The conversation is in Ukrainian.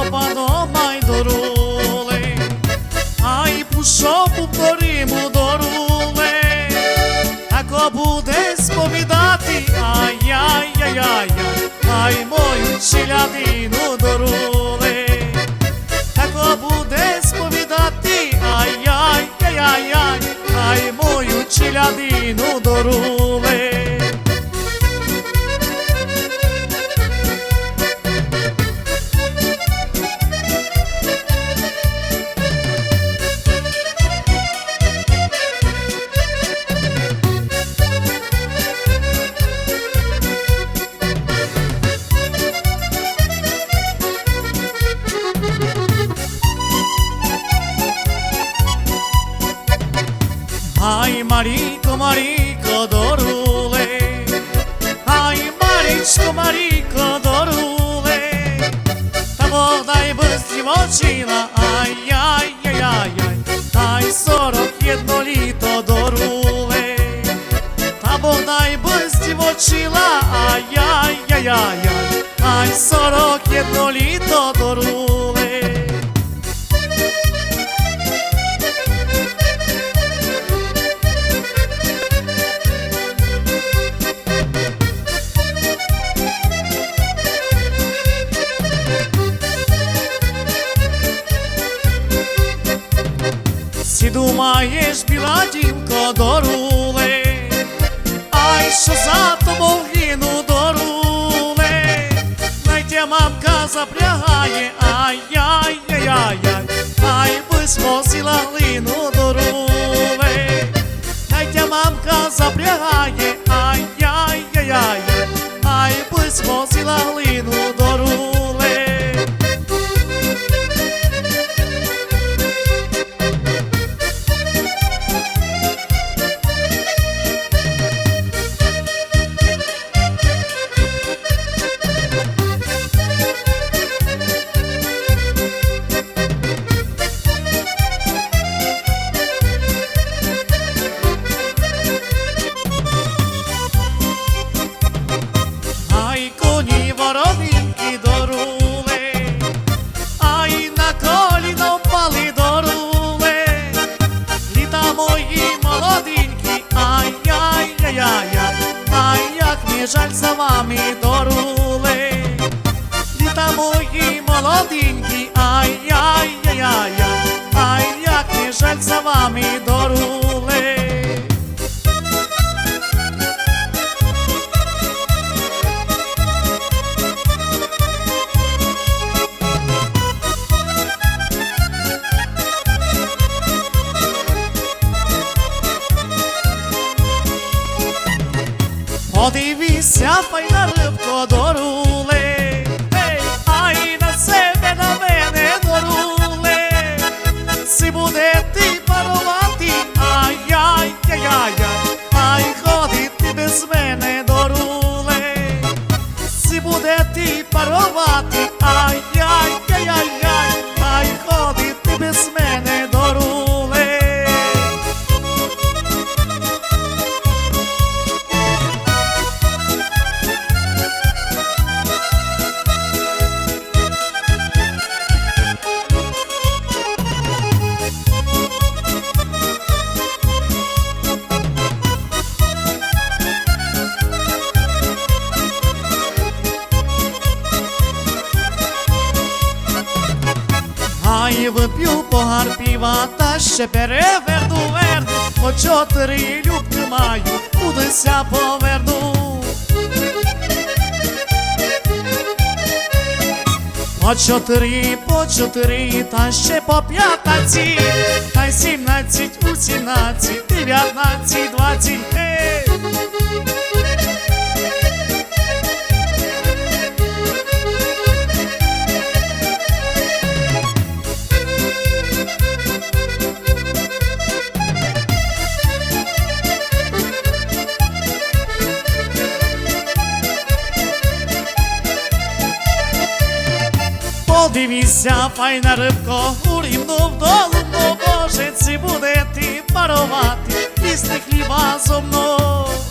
попано майдорули, а й пушопу пориму дорули, тако буде сповідати, ай-яй-яй-яй, ай мою челядину дорули, тако буде сповідати, ай-яй-яй-яй, ай мою челядину дорули. Ай, Маріко, Маріко, дорули, ай, Марічко, Маріко, дорули, та Бог дай без дівочина, ай, яй, яй, яй, яй, ай, сорок єдно літо дорули, та Бог дай без дівочила, ай, Сі думаєш, біла дівко, дорули, ай, що за тобою гину дорули, найдя мамка запрягає, ай-яй-яй-яй, ай, би смосила глину дорули, найдя мамка запрягає, ай-яй-яй-яй, ай, би смосила глину до дорули. Жаль за вами дорули, діта мої молоденькі, ай, яй, яй, яй, яй, ай, як не жаль за вами дорули. Подивися, файна рибко дорули, Ей, погар піва та ще переверну верну, по чотири любки маю, кудися поверну. По чотири, по чотири, та ще по п'ятнадцять, та й сімнадцять, у сімнадцять, дев'ятнадцять, двадцять, ей! Подивіться, файна рибко, у рівну вдолу, бо боже, буде ти парувати, їсти хліба зо мною.